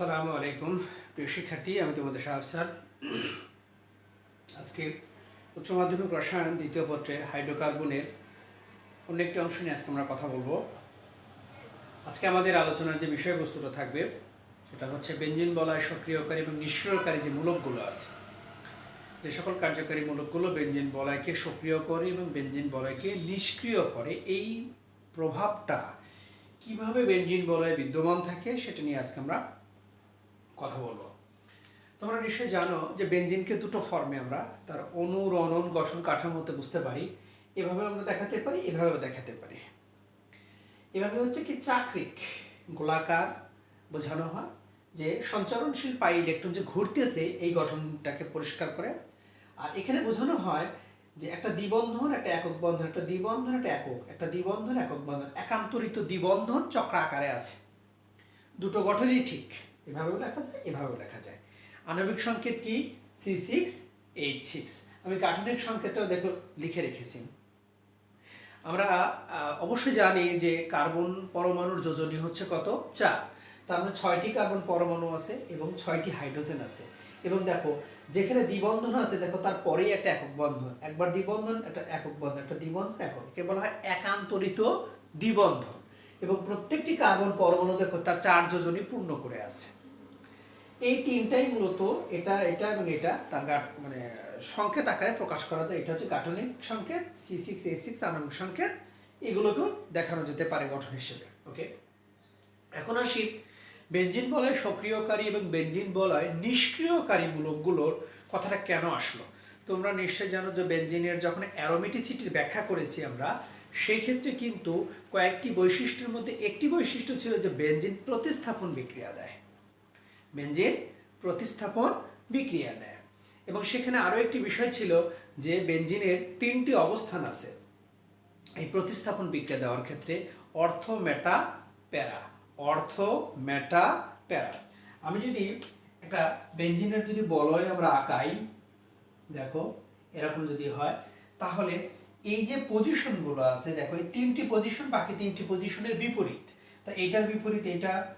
আসসালামু আলাইকুম। প্রিয় শিক্ষার্থী, আমি তোমাদের সাহেব স্যার। আজকে উচ্চ মাধ্যমিক রসায়ন দ্বিতীয় পত্রের হাইড্রোকার্বনের অন্য একটি অংশ নিয়ে আজকে আমরা কথা বলব। আজকে আমাদের আলোচনার যে বিষয়বস্তুটা থাকবে, সেটা হচ্ছে বেঞ্জিন বলয় সক্রিয়কারী এবং নিষ্ক্রিয়কারী যে মূলকগুলো আছে। যে সকল কার্যকারী মূলকগুলো বেঞ্জিন বলয়কে সক্রিয় করে এবং বেঞ্জিন বলয়কে নিষ্ক্রিয় করে, এই প্রভাবটা কীভাবে বেঞ্জিন বলয়ে বিদ্যমান থাকে, সেটা নিয়ে আজকে আমরা কথা বলব। তোমরা নিশ্চয়ই জানো যে বেঞ্জিনকে দুটো ফর্মে আমরা, তার অণু রণন গঠন কাঠামোতে বুঝতে পারি, এভাবে আমরা দেখাতে পারি, এভাবেও দেখাতে পারি। এভাবে হচ্ছে কি চাকরিক গোলাকার বোঝানো হয়, যে সঞ্চারণশীল পাই ইলেকট্রন যে ঘুরতেছে এই গঠনটাকে পরিষ্কার করে। আর এখানে বোঝানো হয় যে একটা দ্বিবন্ধন, একটা একক বন্ধন, একটা দ্বিবন্ধন, একটা একক, একটা দ্বিবন্ধন, একক বন্ধন, একান্তরিত দ্বিবন্ধন চক্রাকারে আছে। দুটো গঠনই ঠিক। এভাবেও লেখা যায়, এভাবেও লেখা যায়। আণবিক সংকেত কি? সি সিক্স এইট সিক্স আমি গাঠনিক সংকেতটাও দেখো, লিখে রেখেছি। আমরা অবশ্যই জানি যে কার্বন পরমাণুর যোজনী হচ্ছে কত? চার। তার মানে ছয়টি কার্বন পরমাণু আছে এবং ছয়টি হাইড্রোজেন আছে। এবং দেখো, যেখানে দ্বিবন্ধন আছে, দেখো তার পরেই একটা একক বন্ধন। একবার দ্বিবন্ধন, একটা একক বন্ধন, একটা দ্বিবন্ধন, একক। একে বলা হয় একান্তরিত দ্বিবন্ধন। এবং প্রত্যেকটি কার্বন পরমাণু, দেখো, তার চার যোজনী পূর্ণ করে আছে। এই তিনটাই মূলত এটা এটা এবং এটা তার গাট- মানে সংকেত আকারে প্রকাশ করা যায়। এটা হচ্ছে গাঠনিক সংকেত সি সিক্স এ সিক্স আণবিক সংকেত। এগুলোকেও দেখানো যেতে পারে গঠন হিসেবে ওকে এখন আসি, বেঞ্জিন বলয় সক্রিয়কারী এবং বেঞ্জিন বলয় নিষ্ক্রিয়কারী মূলকগুলোর কথাটা কেন আসলো? তোমরা নিশ্চয় জানো যে বেঞ্জিনের যখন অ্যারোমেটিসিটির ব্যাখ্যা করেছি আমরা সেই ক্ষেত্রে কিন্তু কয়েকটি বৈশিষ্ট্যের মধ্যে একটি বৈশিষ্ট্য ছিল যে বেঞ্জিন প্রতিস্থাপন বিক্রিয়া দেয়। বেঞ্জিন প্রতিস্থাপন বিক্রিয়া দেয়। এবং সেখানে আরও একটি বিষয় ছিল যে বেঞ্জিনের তিনটি অবস্থান আছে। এই প্রতিস্থাপন বিক্রিয়া দেওয়ার ক্ষেত্রে অর্থ মেটা প্যারা। অর্থ মেটা প্যারা। আমি যদি একটা বেঞ্জিনের যদি বলয় আমরা আঁকাই, দেখো, এরকম যদি হয়, তাহলে এই যে পজিশনগুলো আছে, দেখো, এই তিনটি পজিশন বাকি তিনটি পজিশনের বিপরীত। তা এইটার বিপরীত, এটা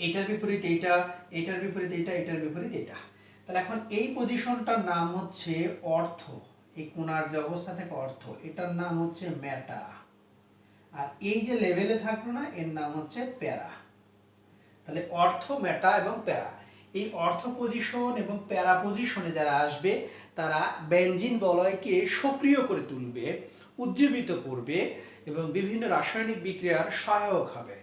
এইটার বিপরীত এইটা, এটার বিপরীত এইটা, এটার বিপরীত এটা তাহলে এখন এই পজিশনটার নাম হচ্ছে অর্থ। এই কোণার যে অবস্থা থেকে অর্থ, এটার নাম হচ্ছে ম্যাটা। আর এই যে লেভেলে থাকল না, এর নাম হচ্ছে প্যারা। তাহলে অর্থ, ম্যাটা এবং প্যারা। এই অর্থ পজিশন এবং প্যারা পজিশনে যারা আসবে, তারা বেঞ্জিন বলয়কে সক্রিয় করে তুলবে, উজ্জীবিত করবে এবং বিভিন্ন রাসায়নিক বিক্রিয়ার সহায়ক হবে।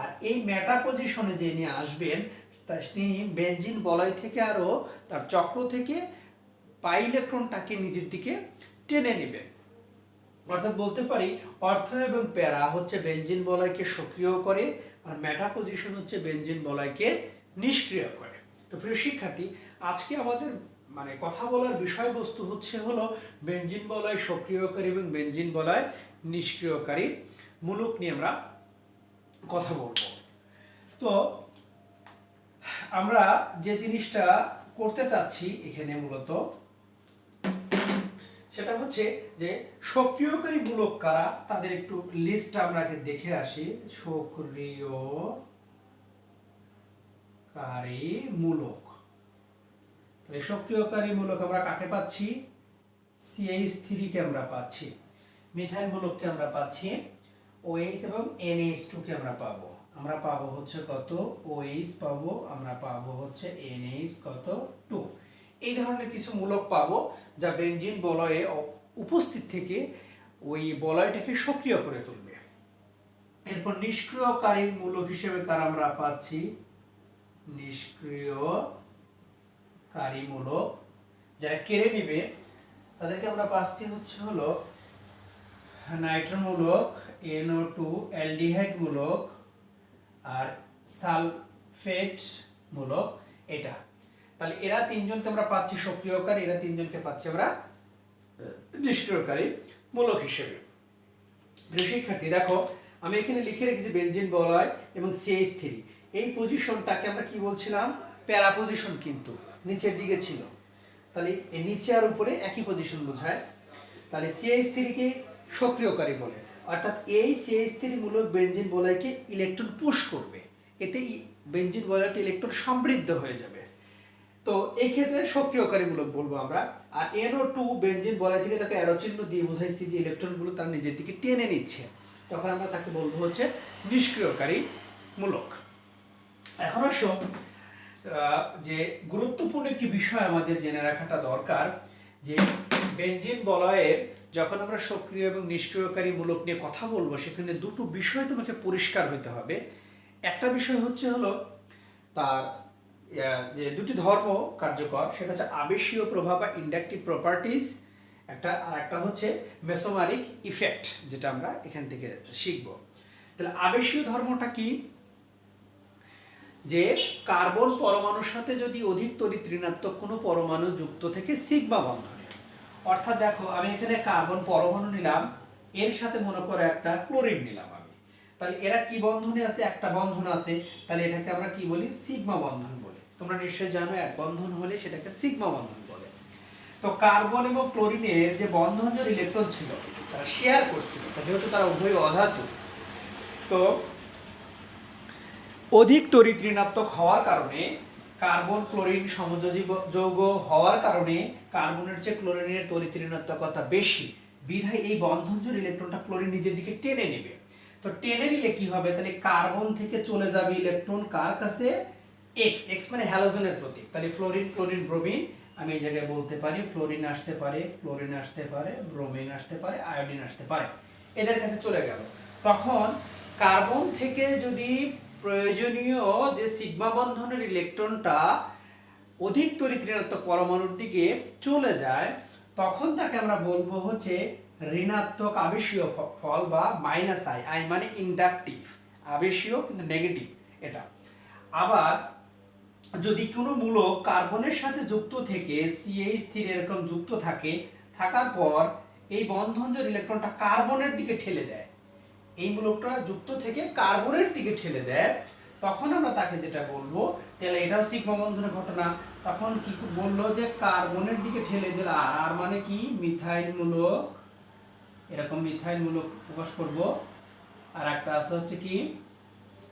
আর এই মেটা পজিশনে যে নিয়ে আসবেন, তা তিনি বেঞ্জিন বলয় থেকে আরও তার চক্র থেকে পাই ইলেকট্রনটাকে নিজের দিকে টেনে নেবেন। অর্থাৎ বলতে পারি, অর্থ এবং প্যারা হচ্ছে বেঞ্জিন বলয়কে সক্রিয় করে আর মেটা পজিশন হচ্ছে বেঞ্জিন বলয়কে নিষ্ক্রিয় করে। তো প্রিয় শিক্ষার্থী, আজকে আমাদের মানে কথা বলার বিষয়বস্তু হচ্ছে হলো বেঞ্জিন বলয় সক্রিয়কারী এবং বেঞ্জিন বলয় নিষ্ক্রিয়কারী। মূলক নিয়ে আমরা কথা বলব। তো, আমরা যে জিনিসটা করতে চাচ্ছি এখানে মূলত, সেটা হচ্ছে যে সক্রিয়কারী মূলক কারা, তাদের একটু লিস্ট আমরা দেখে আসি। সক্রিয়কারী মূলক। তাহলে সক্রিয়কারী মূলক আমরা কাকে পাচ্ছি? সিএইচ থ্রিকে আমরা পাচ্ছি। মিথাইল মূলককে আমরা পাচ্ছি। ওএইচ এবং এনএইচ টুকে আমরা পাবো। আমরা পাবো হচ্ছে কত? ওএইচ পাবো, আমরা পাবো হচ্ছে এনএইচ কত? টু এই ধরনের কিছু মূলক পাবো যা বেঞ্জিন বলয়ে উপস্থিত থেকে ওই বলয়টাকে সক্রিয় করে তুলবে। এরপর নিষ্ক্রিয়কারী মূলক হিসেবে তার আমরা পাচ্ছি? নিষ্ক্রিয়কারী মূলক। যারা কেড়ে নিবে, তাদেরকে আমরা পাচ্ছি হচ্ছে হলো নাইট্রোমূলক এনও টু অ্যালডিহাইড মূলক আর সালফেট মূলক এটা। তাহলে এরা তিনজনকে আমরা পাচ্ছি সক্রিয়কারী, এরা তিনজনকে পাচ্ছি আমরা নিষ্ক্রিয়কারী মূলক হিসেবে। প্রিয় শিক্ষার্থী, দেখো, আমি এখানে লিখে রেখেছি বেঞ্জিন বলয় এবং সিএইচ থ্রি এই পজিশনটাকে আমরা কি বলছিলাম? প্যারা পজিশন কিন্তু, নিচের দিকে ছিল। তাহলে নিচে আর উপরে একই পজিশন বোঝায়। তাহলে সিএইচ থ্রিকে সক্রিয়কারী বলে। অর্থাৎ এই সিএইচ থ্রি মূলক বেঞ্জিন বলয়কে ইলেকট্রন পুশ করবে। এতে বেঞ্জিন বলয়টি ইলেকট্রন সমৃদ্ধ হয়ে যাবে। তো এই ক্ষেত্রে সক্রিয়কারীমূলক বলব আমরা। আর এনও টু বেঞ্জিন বলয় থেকে তাকে অ্যারো চিহ্ন দিয়ে বুঝাইছি যে ইলেকট্রনগুলো তার নিজের দিকে টেনে নিচ্ছে। তখন আমরা তাকে বলব হচ্ছে নিষ্ক্রিয়কারী মূলক। এখন আসো যে গুরুত্বপূর্ণ একটি বিষয় আমাদের জেনে রাখাটা দরকার। যে বেঞ্জিন বলয়ের যখন আমরা সক্রিয় এবং নিষ্ক্রিয়কারী মূলক নিয়ে কথা বলব, সেখানে দুটো বিষয় তোমাকে পরিষ্কার হতে হবে। একটা বিষয় হচ্ছে হলো তার যে দুটি ধর্ম কার্যকর, সেটা হচ্ছে আবেশীয় প্রভাব বা ইন্ডাকটিভ প্রপার্টিজ একটা, আর একটা হচ্ছে মেসোমারিক ইফেক্ট, যেটা আমরা এখান থেকে শিখব। তাহলে আবেশীয় ধর্মটা কি? যে কার্বন পরমাণুর সাথে যদি অধিক তড়িৎ ঋণাত্মক কোনো পরমাণু যুক্ত থেকে সিগমা বন্ধনে অর্থাৎ দেখো, আমি এখানে কার্বন পরমাণু নিলাম, এর সাথে মনে করো একটা ক্লোরিন নিলাম আমি। তাহলে এরা কি বন্ধনে আছে? একটা বন্ধন আছে। তাহলে এটাকে আমরা কি বলি? সিগমা বন্ধন বলি। তোমরা নিশ্চয়ই জানো, এক বন্ধন হলে সেটাকে সিগমা বন্ধন বলে। তো কার্বন এবং ক্লোরিনের যে বন্ধন যে ইলেকট্রন ছিল, তারা শেয়ার করছিল। যেহেতু তারা উভয় অধাতু, তো অধিক তড়িৎ ঋণাত্মক হওয়ার কারণে কার্বন ক্লোরিন সমযোজী যৌগ হওয়ার কারণে কার্বনের চেয়ে ক্লোরিনের তড়িৎ ঋণাত্মকতা বেশি। বিধায় এই বন্ধনজোড় ইলেকট্রনটা ক্লোরিন নিজের দিকে টেনে নেবে। তো টেনে নিলে কি হবে? তাহলে কার্বন থেকে চলে যাবে ইলেকট্রন কার কাছে? এক্স এক্স মানে হ্যালোজেনের প্রতীক। তাহলে ফ্লোরিন, ক্লোরিন, ব্রোমিন, আমি এই জায়গায় বলতে পারি, ফ্লোরিন আসতে পারে, ক্লোরিন আসতে পারে, ব্রোমিন আসতে পারে, আয়োডিন আসতে পারে। এদের কাছে চলে গেল। তখন কার্বন থেকে যদি প্রয়োজনীয় যে সিগমা বন্ধনের ইলেকট্রনটা অধিক তড়িৎ ঋণাত্মক পরমাণুর দিকে চলে যায়, তখন তাকে আমরা বলব হচ্ছে ঋণাত্মক আবেশীয় ফল বা মাইনাস আই আই মানে ইন্ডাকটিভ আবেশীয় কিন্তু নেগেটিভ এটা। আবার যদি কোনো মূলক কার্বনের সাথে যুক্ত থেকে সিএইচ স্থির এরকম যুক্ত থাকে, থাকার পর এই বন্ধন যে ইলেকট্রনটা কার্বনের দিকে ঠেলে দেয়। এই মূলকটা যুক্ত থেকে কার্বনের দিকে ঠেলে দেয়, তখন আমরা তাকে যেটা বলব, তাহলে এটাও সিগমা বন্ধনের ঘটনা, তখন কি বলল যে কার্বনের দিকে ঠেলে দিল, আর আর মানে কি? মিথাইল মূলক, এরকম মিথাইল মূলক প্রকাশ করব, আর একটা আছে হচ্ছে কি?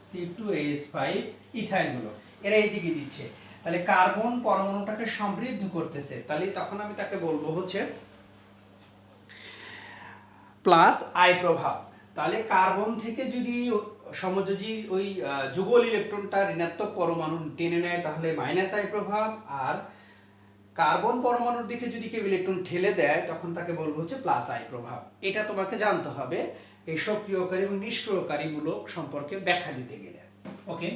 C two H five ethyl মূলক, এরা এই দিকে দিচ্ছে, তাহলে কার্বন পরমাণুটাকে সমৃদ্ধ করতেছে, তাহলে তখন আমি তাকে বলব হচ্ছে প্লাস আয় প্রভাব তাহলে কার্বন থেকে যদি সমযোজী ওই যুগল ইলেকট্রনটা ঋণাত্মক পরমাণু টেনে নেয়, তাহলে মাইনাস আই প্রভাব আর কার্বন পরমাণুর দিকে যদি কেউ ইলেকট্রন ঠেলে দেয়, তখন তাকে বলব হচ্ছে প্লাস আই প্রভাব। এটা তোমাকে জানতে হবে এই সক্রিয়কারী এবং নিষ্ক্রিয়কারী মূলক সম্পর্কে ব্যাখ্যা দিতে গেলে। ওকে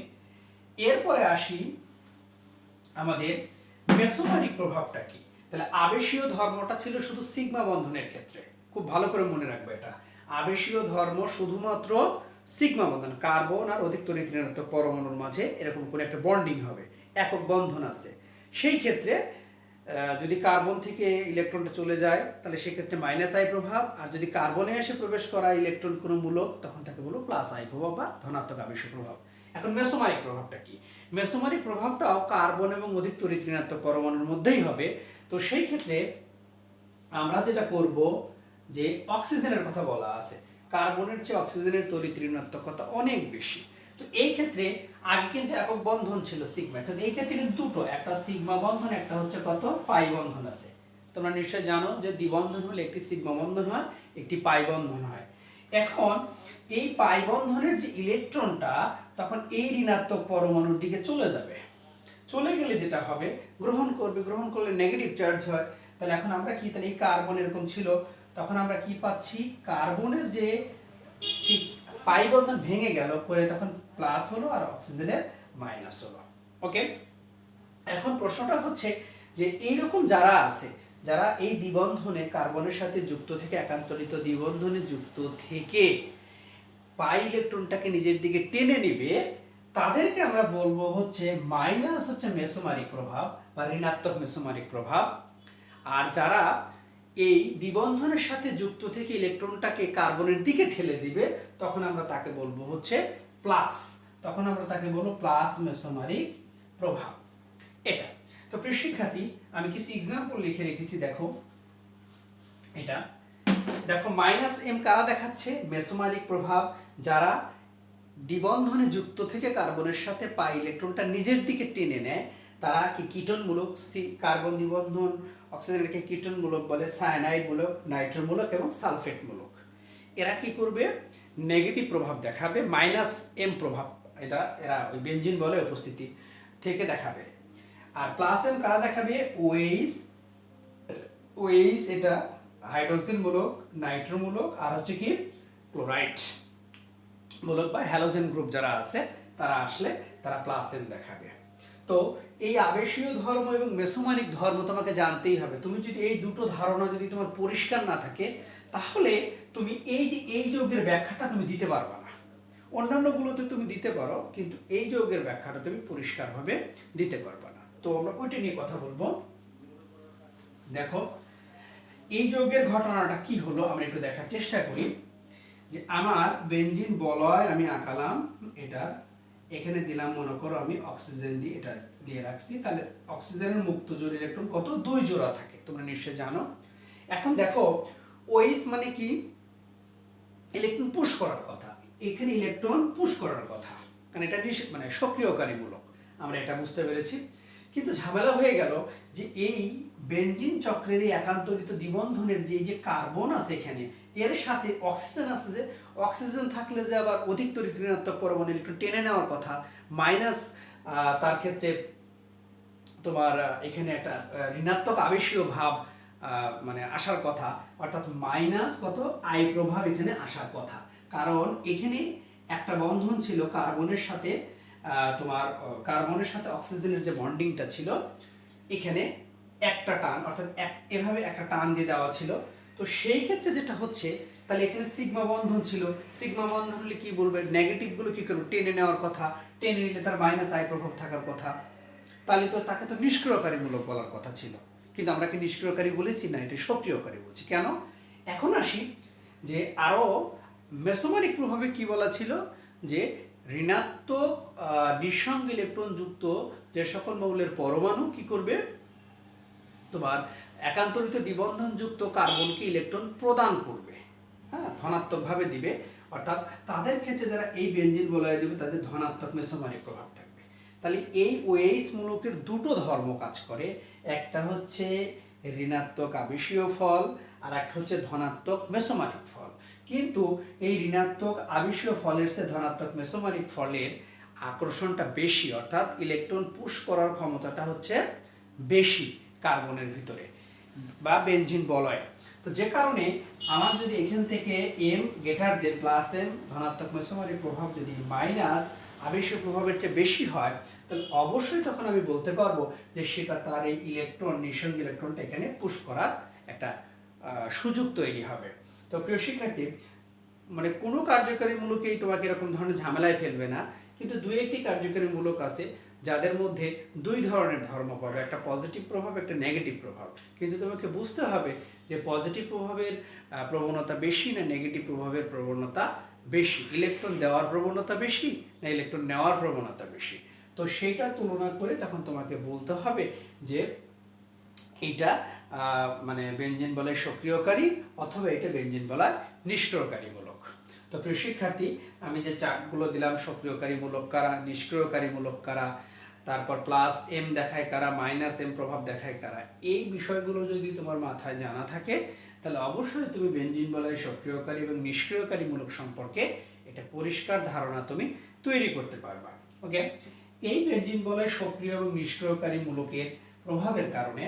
এরপরে আসি আমাদের মেসোমারিক প্রভাবটা কি? তাহলে আবেশীয় ধর্মটা ছিল শুধু সিগমা বন্ধনের ক্ষেত্রে। খুব ভালো করে মনে রাখবে এটা। আবেশীয় ধর্ম শুধুমাত্র সিগমা বন্ধন, কার্বন আর অধিক তড়িৎ ঋণাত্মক পরমাণুর মাঝে এরকম কোনো একটা বন্ডিং হবে, একক বন্ধন আছে। সেই ক্ষেত্রে যদি কার্বন থেকে ইলেকট্রনটা চলে যায়, তাহলে সেক্ষেত্রে মাইনাস আই প্রভাব, আর যদি কার্বনে এসে প্রবেশ করা ইলেকট্রন কোনো মূলক, তখন তাকে বলব প্লাস আই প্রভাব বা ধনাত্মক আবেশীয় প্রভাব। এখন মেসোমারিক প্রভাবটা কি? মেসোমারিক প্রভাবটাও কার্বন এবং অধিক তড়িৎ ঋণাত্মক পরমাণুর মধ্যেই হবে। তো সেই ক্ষেত্রে আমরা যেটা করব যে অক্সিজেনের কথা বলা আছে। কার্বনের চেয়ে অক্সিজেনের তড়িৎ ঋণাত্মকতা অনেক বেশি। তো এই ক্ষেত্রে আগে কিন্তু একক বন্ধন ছিল সিগমা। কিন্তু এই ক্ষেত্রে কিন্তু দুটো, একটা সিগমা বন্ধন, একটা হচ্ছে কত? পাই বন্ধন আছে। তোমরা নিশ্চয় জানো যে দ্বিবন্ধন হলে একটি সিগমা বন্ধন হয়, একটি পাই বন্ধন হয়। এখন এই পাই বন্ধনের যে ইলেকট্রনটা, তখন এই ঋণাত্মক পরমাণুর দিকে চলে যাবে। চলে গেলে যেটা হবে, গ্রহণ করবে। গ্রহণ করলে নেগেটিভ চার্জ হয়। তাহলে এখন আমরা কি? তাহলে এই কার্বন এরকম ছিল। তখন আমরা কি পাচ্ছি? কার্বনের যে পাই বন্ধন ভেঙে গেল, করে তখন প্লাস হলো আর অক্সিজেনের মাইনাস হলো। ওকে? এখন প্রশ্নটা হচ্ছে যে এইরকম যারা আছে, যারা এই দ্বিবন্ধনে কার্বনের সাথে যুক্ত থেকে, একান্তরিত দ্বিবন্ধনে যুক্ত থেকে পাই ইলেকট্রনটাকে নিজের দিকে টেনে নিবে, তাদেরকে আমরা বলব হচ্ছে মাইনাস হচ্ছে মেসোমারিক প্রভাব বা ঋণাত্মক মেসোমারিক প্রভাব। আর যারা এই দ্বিবন্ধনের সাথে যুক্ত থেকে ইলেকট্রনটাকে কার্বনের দিকে ঠেলে দিবে, তখন আমরা তাকে বলব হচ্ছে প্লাস। তখন আমরা তাকে বলব প্লাস মেসোমারিক প্রভাব। এটা। তো প্রিয় শিক্ষার্থী, আমি কিছু এক্সাম্পল লিখে রেখেছি, দেখো। এটা। দেখো মাইনাস এম কারা দেখাচ্ছে? মেসোমারিক প্রভাব, যারা দ্বিবন্ধনে যুক্ত থেকে কার্বনের সাথে পাই ইলেকট্রনটা নিজের দিকে টেনে নেয় তারা কি কীটনমূলক সি কার্বন দ্বিবন্ধন অক্সিজেনকে কীটনমূলক বলে সায়ানাইডমূলক নাইট্রোমূলক এবং সালফেটমূলক এরা কি করবে? নেগেটিভ প্রভাব দেখাবে মাইনাস এম প্রভাব, এটা এরা ওই বেঞ্জিন বলে উপস্থিতি থেকে দেখাবে। আর প্লাস এম কারা দেখাবে? ওয়েইস ওয়েইস এটা হাইড্রোক্সিন মূলক নাইট্রোমূলক আর হচ্ছে কি? ক্লোরাইড মূলক বা হ্যালোজেন গ্রুপ যারা আছে, তারা আসলে তারা প্লাস এন দেখাবে। তো এই আবেশীয় ধর্ম এবং মেসোমানিক ধর্ম তোমাকে জানতেই হবে। তুমি যদি এই দুটো ধারণা যদি তোমার পরিষ্কার না থাকে, তাহলে তুমি এই যে, এই যৌগের ব্যাখ্যাটা তুমি দিতে পারবে না। অন্যান্যগুলোতে তুমি দিতে পারো, কিন্তু এই যৌগের ব্যাখ্যাটা তুমি পরিষ্কারভাবে দিতে পারবে না। তো আমরা ওইটা নিয়ে কথা বলব। দেখো, এই যৌগের ঘটনাটা কি হলো আমরা একটু দেখার চেষ্টা করি। যে আমার বেঞ্জিন বলয় আমি আঁকালাম, এটা এখানে দিলাম, মনে করো আমি অক্সিজেন দিয়ে এটা দিয়ে রাখছি। তাহলে অক্সিজেনের মুক্ত জোড় ইলেকট্রন কত? দুই জোড়া থাকে, তোমরা নিশ্চয়ই জানো। এখন দেখো ওইস মানে কি? ইলেকট্রন পুশ করার কথা। এখানে ইলেকট্রন পুশ করার কথা। কারণ এটা মানে সক্রিয়কারীমূলক আমরা এটা বুঝতে পেরেছি। কিন্তু ঝামেলা হয়ে গেল যে এই বেঞ্জিন চক্রের এই একান্তরিত দ্বিবন্ধনের যে যে কার্বন আছে এখানে এর সাথে অক্সিজেন আছে যে অক্সিজেন থাকলে যে আবার অধিক তরিত ঋণাত্মক পরমাণু ইলেকট্রন টেনে নেওয়ার কথা মাইনাস তার ক্ষেত্রে তোমার এখানে একটা ঋণাত্মক আবেশীয় ভাব মানে আসার কথা, অর্থাৎ মাইনাস কত? আই প্রভাব এখানে আসার কথা। কারণ এখানে একটা বন্ধন ছিল কার্বনের সাথে তোমার কার্বনের সাথে অক্সিজেনের যে বন্ডিংটা ছিল, এখানে একটা টান, অর্থাৎ এক, এভাবে একটা টান দিয়ে দেওয়া ছিল। তো সেই ক্ষেত্রে যেটা হচ্ছে, তাহলে এখানে সিগমা বন্ধন ছিল। সিগমা বন্ধন হলে কি বলবে? নেগেটিভগুলো কি করবে? টেনে নেওয়ার কথা। টেনে নিলে তার মাইনাস আই প্রভাব থাকার কথা। তাহলে তো তাকে তো নিষ্ক্রিয়কারীমূলক বলার কথা ছিল। কিন্তু আমরা কি নিষ্ক্রিয়কারী বলেছি? না, এটা সক্রিয়কারী বলছি। কেন? এখন আসি যে আরও মেসোমারিক প্রভাবে কি বলা ছিল? যে ঋণাত্মক নিঃসঙ্গ ইলেকট্রন যুক্ত যে সকল মৌলের পরমাণু কি করবে? তোমার একান্তরিত দ্বিবন্ধনযুক্ত কার্বনকে ইলেকট্রন প্রদান করবে? হ্যাঁ ধনাত্মকভাবে দিবে। অর্থাৎ তাদের ক্ষেত্রে যারা এই বেঞ্জিন বলয় দিবে, তাদের ধনাত্মক মেসোমারিক প্রভাব থাকবে। তাহলে এই ওয়েইস মূলকের দুটো ধর্ম কাজ করে। একটা হচ্ছে ঋণাত্মক আবেশীয় ফল, আর একটা হচ্ছে ধনাত্মক মেসোমারিক ফল। কিন্তু এই ঋণাত্মক আবেশীয় ফলের সে ধনাত্মক মেসোমারিক ফলের আকর্ষণটা বেশি। অর্থাৎ ইলেকট্রন পুশ করার ক্ষমতাটা হচ্ছে বেশি কার্বনের ভিতরে। বা বেনজিন বলয়। তো যে কারণে আমার যদি এখান থেকে M greater than plus M ধনাত্মক মেসোমারিক প্রভাব যদি মাইনাস আবেশীয় প্রভাবের চেয়ে বেশি হয়, তাহলে অবশ্যই তখন আমি বলতে পারব যে সেটা তার এই ইলেকট্রন নিঃসঙ্গ ইলেকট্রনটা এখানে পুশ করার একটা সুযোগ তৈরি হবে। তো প্রিয় শিক্ষার্থী মানে কোনো কার্যকারী মূলকেই তোমাকে এরকম ধরনের ঝামেলায় ফেলবে না, কিন্তু দুই একটি কার্যকারী মূলক আছে যাদের মধ্যে দুই ধরনের ধর্ম পাবে, একটা পজিটিভ প্রভাব, একটা নেগেটিভ প্রভাব। কিন্তু তোমাকে বুঝতে হবে যে পজিটিভ প্রভাবের প্রবণতা বেশি না নেগেটিভ প্রভাবের প্রবণতা বেশি? ইলেকট্রন দেওয়ার প্রবণতা বেশি না ইলেকট্রন নেওয়ার প্রবণতা বেশি? তো সেইটা তুলনা করে তখন তোমাকে বলতে হবে যে এটা মানে ব্যঞ্জন বলায় সক্রিয়কারী অথবা এটা বেঞ্জিন ব্যঞ্জন বলায় নিষ্ক্রিয়কারীমূলক তো প্রিয় শিক্ষার্থী, আমি যে চার্টগুলো দিলাম, সক্রিয়কারীমূলক কারা, নিষ্ক্রিয়কারীমূলক কারা, তারপর প্লাস এম দেখায় কারা মাইনাস এম প্রভাব দেখায় কারা, এই বিষয়গুলো যদি তোমার মাথায় জানা থাকে, তাহলে অবশ্যই তুমি বেঞ্জিন বলয় সক্রিয়কারী এবং নিষ্ক্রিয়কারীমূলক সম্পর্কে এটা পরিষ্কার ধারণা তুমি তৈরি করতে পারবা ওকে এই বেঞ্জিন বলয় সক্রিয় এবং নিষ্ক্রিয়কারী মূলকের প্রভাবের কারণে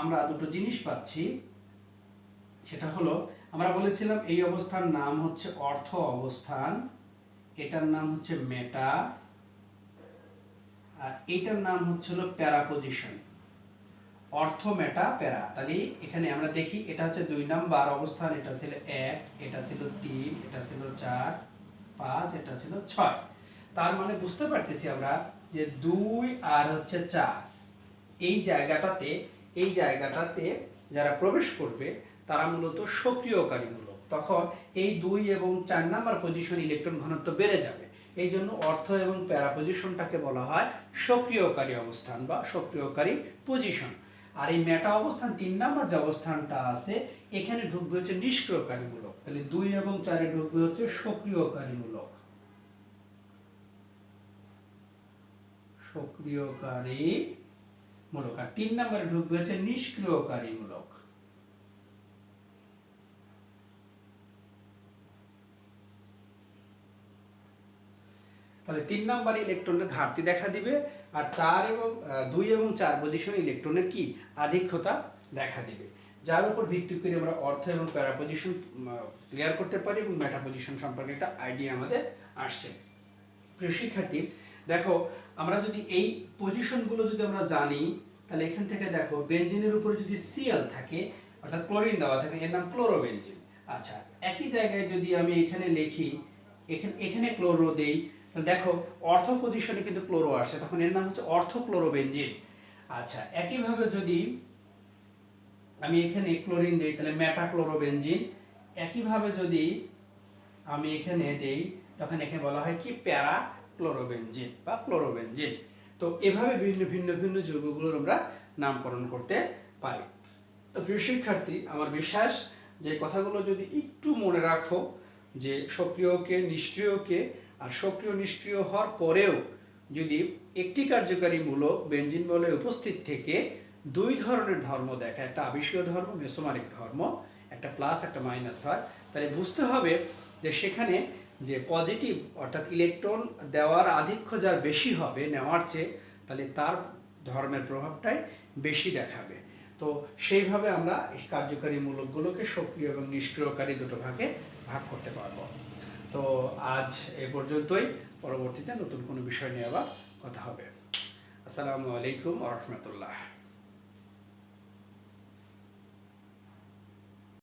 আমরা দুটো জিনিস পাচ্ছি, সেটা হলো আমরা বলেছিলাম এই অবস্থার নাম হচ্ছে অর্থ অবস্থান, এটার নাম হচ্ছে মেটা আর এটার নাম হচ্ছে হলো প্যারা পজিশন। অর্থ মেটা প্যারা। তাহলে এখানে আমরা দেখি এটা হচ্ছে দুই নাম্বার অবস্থান, এটা ছিল এক, এটা ছিল তিন, এটা ছিল চার, পাঁচ, এটা ছিল ছয়। তার মানে বুঝতে পারতেছি আমরা যে দুই আর হচ্ছে চার। এই জায়গাটাতে এই জায়গাটাতে যারা প্রবেশ করবে তারা মূলত সক্রিয়কারীমূলক। তখন এই দুই এবং চার নাম্বার পজিশন ইলেকট্রন ঘনত্ব বেড়ে যাবে। এই জন্য অর্থ এবং প্যারা পজিশনটাকে বলা হয় সক্রিয়কারী অবস্থান বা সক্রিয়কারী পজিশন আর এই মেটা অবস্থান, তিন নাম্বার যে অবস্থানটা আছে, এখানে ঢুকবে হচ্ছে নিষ্ক্রিয়কারীমূলক। তাহলে দুই এবং চারে ঢুকবে হচ্ছে সক্রিয়কারীমূলক। সক্রিয়কারী মূলক আর তিন নম্বরে ঢুকবে হচ্ছে নিষ্ক্রিয়কারী মূলক তাহলে তিন নাম্বার ইলেকট্রনের ঘাটতি দেখা দিবে, আর চার এবং দুই এবং চার পজিশন ইলেকট্রনের কি? আধিক্যতা দেখা দিবে। যার উপর ভিত্তি করে আমরা অর্থ এবং প্যারা পজিশন ক্লিয়ার করতে পারি এবং মেটা পজিশন সম্পর্কে একটা আইডিয়া আমাদের আসছে। প্রিয় শিক্ষার্থী, দেখো, আমরা যদি এই পজিশনগুলো যদি আমরা জানি, তাহলে এখান থেকে দেখো বেঞ্জিনের উপরে যদি সিএল থাকে, অর্থাৎ ক্লোরিন দেওয়া থাকে, এর নাম ক্লোরোবেঞ্জিন আচ্ছা একই জায়গায় যদি আমি এখানে লিখি, এখানে এখানে ক্লোরো দেই দেখো অর্থ পজিশনে কিন্তু ক্লোরো আসে। তখন এর নাম হচ্ছে অর্থ ক্লোরোবেঞ্জিন আচ্ছা একইভাবে যদি আমি এখানে ক্লোরিন দিই, তাহলে মেটাক্লোরোবেঞ্জিন একইভাবে যদি আমি এখানে দেই, তখন এখানে বলা হয় কি? প্যারা ক্লোরোবেঞ্জিন বা ক্লোরোবেঞ্জিন তো এভাবে ভিন্ন ভিন্ন ভিন্ন যৌগগুলোর আমরা নামকরণ করতে পারি। তো প্রিয় শিক্ষার্থী, আমার বিশ্বাস যে কথাগুলো যদি একটু মনে রাখো, যে সক্রিয়কে নিষ্ক্রিয়কে আর সক্রিয় নিষ্ক্রিয় হওয়ার পরেও যদি একটি কার্যকারী মূলক বেঞ্জিন বলে উপস্থিত থেকে দুই ধরনের ধর্ম দেখা একটা আবিষীয় ধর্ম, মেসোমারিক ধর্ম, একটা প্লাস, একটা মাইনাস হয়, তাহলে বুঝতে হবে যে সেখানে যে পজিটিভ অর্থাৎ ইলেকট্রন দেওয়ার আধিক্য যার বেশি হবে নেওয়ার চেয়ে, তাহলে তার ধর্মের প্রভাবটাই বেশি দেখাবে। তো সেইভাবে আমরা এই কার্যকারী মূলকগুলোকে সক্রিয় এবং নিষ্ক্রিয়কারী দুটো ভাগে ভাগ করতে পারব। তো আজ এ পর্যন্তই। পরবর্তীতে নতুন কোনো বিষয় নিয়ে আবার কথা হবে। আসসালামু আলাইকুম রহমতুল্লাহ।